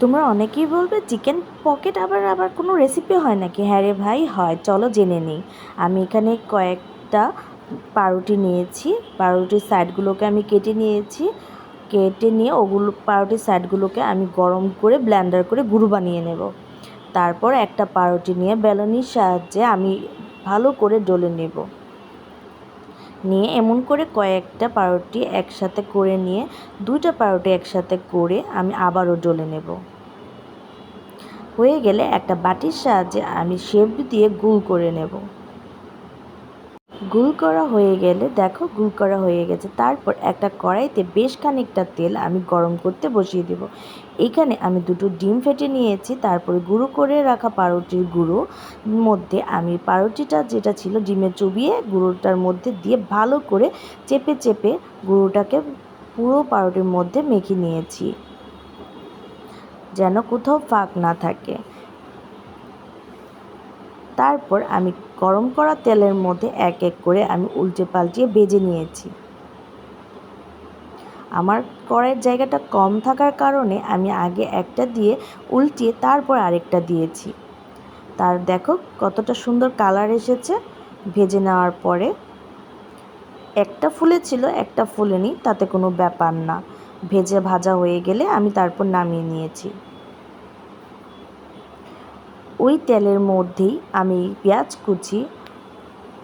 তোমরা অনেকেই বলবে চিকেন পকেট আবার আবার কোনো রেসিপি হয় নাকি? হ্যাঁ রে ভাই, হয়, চলো জেনে নিই। আমি এখানে কয়েকটা পাউরুটি নিয়েছি। পাউরুটির সাইডগুলোকে আমি কেটে নিয়েছি। কেটে নিয়ে ওগুলো, পাউরুটির সাইডগুলোকে আমি গরম করে ব্লেন্ডার করে গুঁড়ো বানিয়ে নেব। তারপর একটা পাউরুটি নিয়ে বেলনির সাহায্যে আমি ভালো করে ডলে নেব। নিয়ে এমন করে কয়েকটা পাউরুটি একসাথে করে নিয়ে, দুইটা পাউরুটি একসাথে করে আমি আবারও ডলে নেব। হয়ে গেলে একটা বাটির সাহায্যে আমি শেপ দিয়ে গোল করে নেব। গুল করা হয়ে গেলে, দেখো গুল করা হয়ে গেছে। তারপর একটা কড়াইতে বেশ খানিকটা তেল আমি গরম করতে বসিয়ে দেব। এখানে আমি দুটো ডিম ফেটে নিয়েছি, তারপরে গুঁড়ো করে রাখা পাউরুটির গুঁড়ো মধ্যে আমি পাউরুটিটা যেটা ছিল ডিমে চুবিয়ে গুঁড়োটার মধ্যে দিয়ে ভালো করে চেপে চেপে গুঁড়োটাকে পুরো পাউরুটির মধ্যে মেখে নিয়েছি। যেন কোথাও ফাঁক না থাকে। তারপর আমি গরম করা তেলের মধ্যে এক এক করে আমি উল্টে পাল্টিয়ে ভেজে নিয়েছি। আমার কড়াইয়ের জায়গাটা কম থাকার কারণে আমি আগে একটা দিয়ে উল্টিয়ে তারপর আরেকটা দিয়েছি। তার দেখো কতটা সুন্দর কালার এসেছে। ভেজে নেওয়ার পরে একটা ফুলেছিল একটা ফুলেনি, তাতে কোনো ব্যাপার না। ভেজে ভাজা হয়ে গেলে আমি তারপর নামিয়ে নিয়েছি। ওই তেলের মধ্যেই আমি পেঁয়াজ কুচি,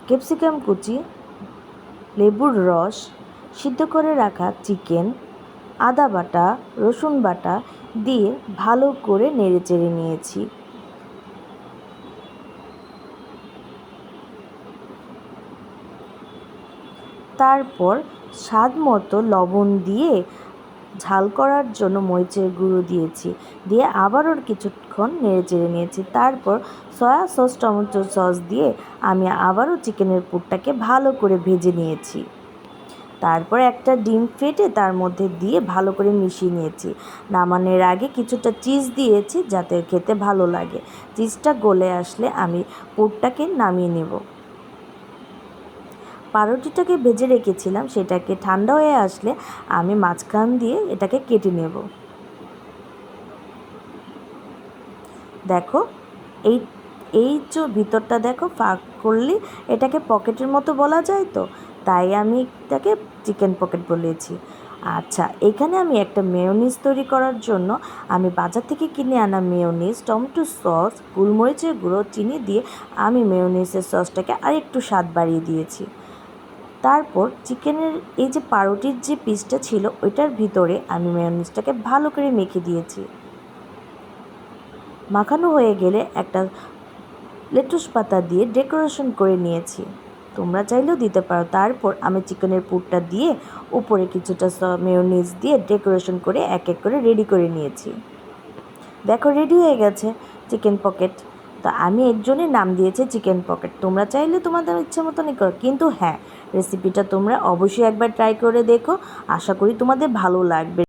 ক্যাপসিকাম কুচি, লেবুর রস, সিদ্ধ করে রাখা চিকেন, আদা বাটা, রসুন বাটা দিয়ে ভালো করে নেড়ে চেড়ে নিয়েছি। তারপর স্বাদ মতো লবণ দিয়ে ঝাল করার জন্য মরিচের গুঁড়ো দিয়েছি। দিয়ে আবারও কিছুক্ষণ নেড়ে চেড়ে নিয়েছি। তারপর সয়া সস, টমেটো সস দিয়ে আমি আবারও চিকেনের পুরটাকে ভালো করে ভেজে নিয়েছি। তারপর একটা ডিম ফেটে তার মধ্যে দিয়ে ভালো করে মিশিয়ে নিয়েছি। নামানোর আগে কিছুটা চিজ দিয়েছি যাতে খেতে ভালো লাগে। চিজটা গলে আসলে আমি পুরটাকে নামিয়ে নেব। পাউরুটিটাকে ভেজে রেখেছিলাম, সেটাকে ঠান্ডা হয়ে আসলে আমি মাঝখান দিয়ে এটাকে কেটে নেব। দেখো, এই এই যে ভিতরটা দেখো, ফাঁক করলে এটাকে পকেটের মতো বলা যায় তো? তাই আমি এটাকে চিকেন পকেট বলেছি। আচ্ছা এখানে আমি একটা মেয়োনিজ তৈরি করার জন্য আমি বাজার থেকে কিনে আনা মেয়োনিজ, টমেটো সস, গোলমরিচের গুঁড়ো, চিনি দিয়ে আমি মেয়োনিজের সসটাকে আর একটু স্বাদ বাড়িয়ে দিয়েছি। তারপর চিকেনের এই যে পাউরুটির যে পিসটা ছিল, ওইটার ভিতরে আমি মেয়োনিজটাকে ভালো করে মেখে দিয়েছি। মাখানো হয়ে গেলে একটা লেটুস পাতা দিয়ে ডেকোরেশন করে নিয়েছি। তোমরা চাইলেও দিতে পারো। তারপর আমি চিকেনের পুরটা দিয়ে উপরে কিছুটা মেয়োনিজ দিয়ে ডেকোরেশন করে এক এক করে রেডি করে নিয়েছি। দেখো রেডি হয়ে গেছে চিকেন পকেট তো আমি একজনের নাম দিয়েছি চিকেন পকেট। তোমরা চাইলে তোমাদের ইচ্ছে মতনই করো। কিন্তু হ্যাঁ রেসিপিটা তোমরা অবশ্যই একবার ট্রাই করে দেখো। আশা করি তোমাদের ভালো লাগবে।